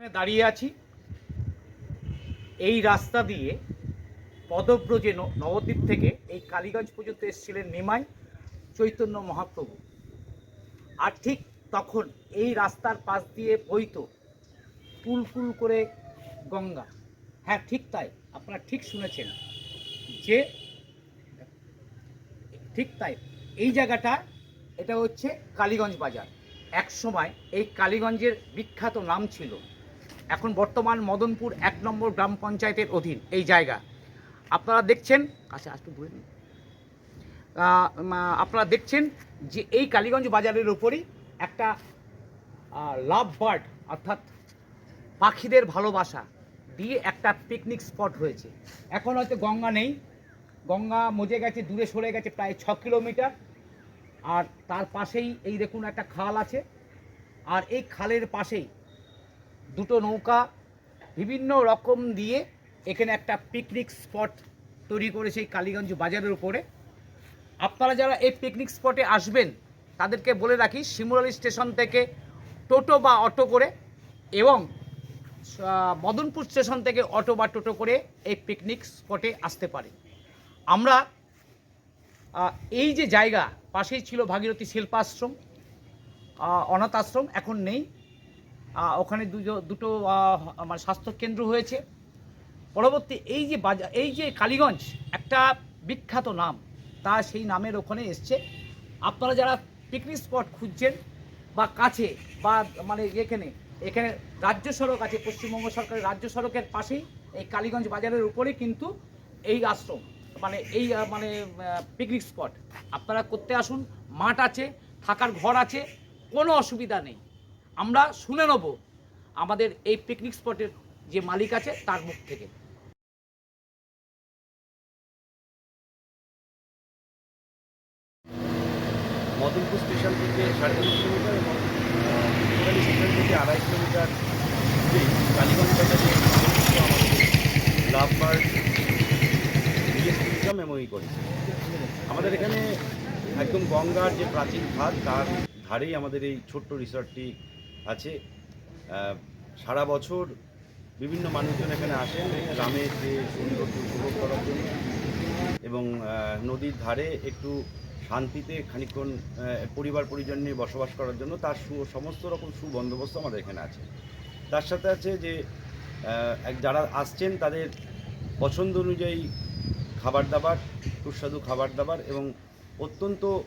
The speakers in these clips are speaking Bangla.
দাঁড়িয়ে আছি। এই রাস্তা দিয়ে পদব্রজে নবদ্বীপ থেকে এই কালীগঞ্জ পর্যন্ত এসেছিলেন নিমাই চৈতন্য মহাপ্রভু। আর ঠিক তখন এই রাস্তার পাশ দিয়ে বইত পুল করে গঙ্গা। হ্যাঁ ঠিক তাই। আপনারা ঠিক শুনেছেন যে ঠিক তাই। এই জায়গাটা, এটা হচ্ছে কালীগঞ্জ বাজার। এক সময় এই কালীগঞ্জের বিখ্যাত নাম ছিল এখন বর্তমান মদনপুর এক নম্বর গ্রাম পঞ্চায়েতের অধীন এই জায়গা। আপনারা দেখছেন। আহ, উম, আহ, আপনারা দেখছেন যে এই কালীগঞ্জ বাজারের উপরই একটা লাভ বার্ড অর্থাৎ পাখিদের ভালোবাসা দিয়ে একটা পিকনিক স্পট হয়েছে। এখন হয়তো গঙ্গা নেই। গঙ্গা মজে গেছে দূরে সরে গেছে প্রায় ছ কিলোমিটার। আর তার পাশেই এই দেখুন একটা খাল আছে। আর এই খালের পাশেই দুটো নৌকা বিভিন্ন রকম দিয়ে এখানে একটা পিকনিক স্পট তৈরি করেছে এই কালীগঞ্জ বাজারের উপরে। আপনারা যারা এই পিকনিক স্পটে আসবেন, তাদেরকে বলে রাখি, শিমুরালি স্টেশন থেকে টোটো বা অটো করে এবং মদনপুর স্টেশন থেকে অটো বা টোটো করে এই পিকনিক স্পটে আসতে পারে আমরা এই যে জায়গা, পাশেই ছিল ভাগীরথী শিল্পাশ্রম অনাথ আশ্রম এখন নেই। ওখানে দুটো দুটো আমার স্বাস্থ্যকেন্দ্র হয়েছে। পরবর্তী এই যে বাজার এই যে কালীগঞ্জ, একটা বিখ্যাত নাম, তা সেই নামের ওখানে এসছে। আপনারা যারা পিকনিক স্পট খুঁজছেন বা কাছে বা মানে এখানে এখানে রাজ্য সড়ক আছে, পশ্চিমবঙ্গ সরকারের রাজ্য সড়কের পাশেই, এই কালীগঞ্জ বাজারের উপরে কিন্তু এই আশ্রম মানে এই মানে পিকনিক স্পট আপনারা করতে আসুন, মাঠ আছে, থাকার ঘর আছে, কোনো অসুবিধা নেই। আমরা শুনে নেব আমাদের এই পিকনিক স্পটের যে মালিক আছে তার মুখ থেকে। মদনপুর স্টেশন থেকে সাড়ে তিন কিলোমিটার এবং স্টেশন থেকে আড়াই কিলোমিটার কালীগঞ্জ বাজারে লাভবার্ড এমওই করেছে। আমাদের এখানে একদম গঙ্গার যে প্রাচীন খাদ তার ধারেই আমাদের এই ছোট্ট রিসর্টটি আছে। সারা বছর বিভিন্ন মানুষজন এখানে আসেন গ্রামের যে সৌন্দর্য উপভোগ করার জন্য। এবং নদীর ধারে একটু শান্তিতে খানিকক্ষণ পরিবার পরিজন নিয়ে বসবাস করার জন্য তার সু, সমস্ত রকম সুবন্দোবস্ত আমাদের এখানে আছে। তার সাথে আছে যে এক- যারা আসছেন তাদের পছন্দ অনুযায়ী খাবার দাবার, সুস্বাদু খাবার দাবার এবং অত্যন্ত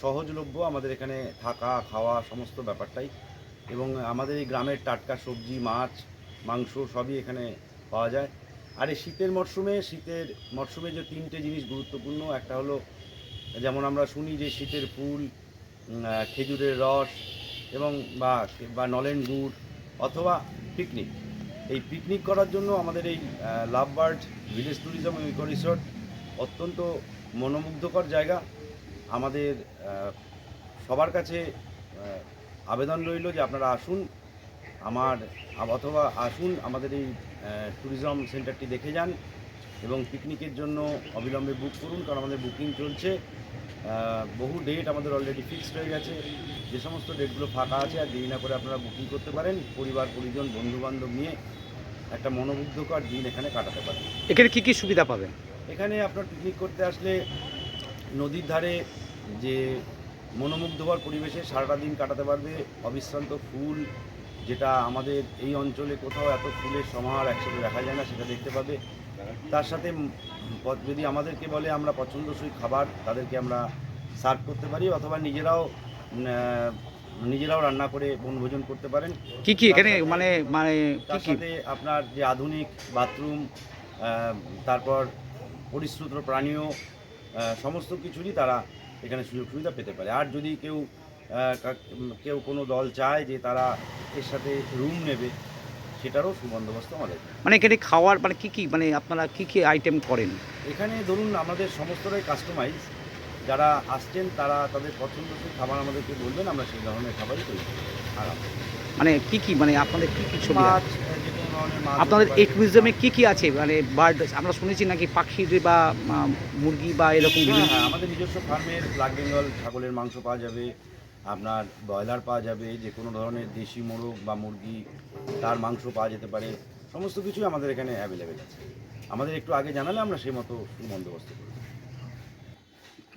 সহজলভ্য আমাদের এখানে থাকা, খাওয়া সমস্ত ব্যাপারটাই এবং আমাদের এই গ্রামের টাটকা সবজি, মাছ, মাংস সবই এখানে পাওয়া যায়। আর এই শীতের মরশুমে শীতের মরশুমে যে তিনটে জিনিস গুরুত্বপূর্ণ, একটা হলো যেমন আমরা শুনি যে শীতের ফুল খেজুরের রস এবং বা বা নলেন গুড় অথবা পিকনিক এই পিকনিক করার জন্য আমাদের এই love bird village tourism eco resort অত্যন্ত মনোমুগ্ধকর জায়গা। আমাদের সবার কাছে আবেদন রইল যে আপনারা আসুন আমার অথবা আসুন আমাদের এই ট্যুরিজম সেন্টারটি দেখে যান এবং পিকনিকের জন্য অবিলম্বে বুক করুন কারণ আমাদের বুকিং চলছে। বহু ডেট আমাদের অলরেডি ফিক্সড হয়ে গেছে। যে সমস্ত ডেটগুলো ফাঁকা আছে আর দেরি না করে আপনারা বুকিং করতে পারেন পরিবার পরিজন বন্ধুবান্ধব নিয়ে একটা মনোমুগ্ধকর দিন এখানে কাটাতে পারেন। এখানে কি কি সুবিধা পাবেন? এখানে আপনার পিকনিক করতে আসলে নদীর ধারে যে মনোমুগ্ধকর পরিবেশে সারাটা দিন কাটাতে পারবে। অবিশ্রান্ত ফুল যেটা আমাদের এই অঞ্চলে কোথাও এত ফুলের সমাহার একসাথে দেখা যায় না সেটা দেখতে পাবে। তার সাথে যদি আমাদেরকে বলে আমরা পছন্দসই খাবার তাদেরকে আমরা সার্ভ করতে পারি অথবা নিজেরাও নিজেরাও রান্না করে বনভোজন করতে পারেন। কি কি এখানে মানে মানে তার সাথে আপনার যে আধুনিক বাথরুম তারপর পরিশ্রুত প্রাণীয় সমস্ত কিছুরই তারা এখানে সুযোগ সুবিধা পেতে পারে। আর যদি কেউ কেউ কোনো দল চায় যে তারা এর সাথে রুম নেবে সেটারও সুবন্দোবস্ত আমাদের। মানে এখানে খাওয়ার মানে কী কী মানে আপনারা কী কী আইটেম করেন? এখানে ধরুন আমাদের সমস্তটাই কাস্টমাইজ যারা আসছেন তারা তাদের পছন্দসই খাবার আমাদেরকে বলবেন আমরা সেই ধরনের খাবারই তৈরি করি। আরাম মানে কী কী মানে আপনাদের কী কী ছবি মাছ আপনাদের মিউজিয়ামে কি কি আছে? মানে বার্ড আমরা শুনেছি নাকি পাখির বা মুরগি বা এরকম হ্যাঁ বিভিন্ন হ্যাঁ আমাদের নিজস্ব ফার্মের ব্ল্যাক বেঙ্গল ছাগলের মাংস পাওয়া যাবে আপনার ব্রয়লার পাওয়া যাবে যে কোনো ধরনের দেশি মোরগ বা মুরগি তার মাংস পাওয়া যেতে পারে। সমস্ত কিছুই আমাদের এখানে অ্যাভেলেবেল আছে। আমাদের একটু আগে জানালে আমরা সেই মতো বন্দোবস্ত করি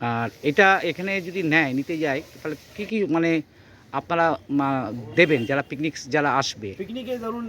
আর এটা এখানে যদি নেয় নিতে যায় তাহলে কী কী মানে আপনারা দেবেন যারা পিকনিক যারা আসবে? পিকনিকে ধরুন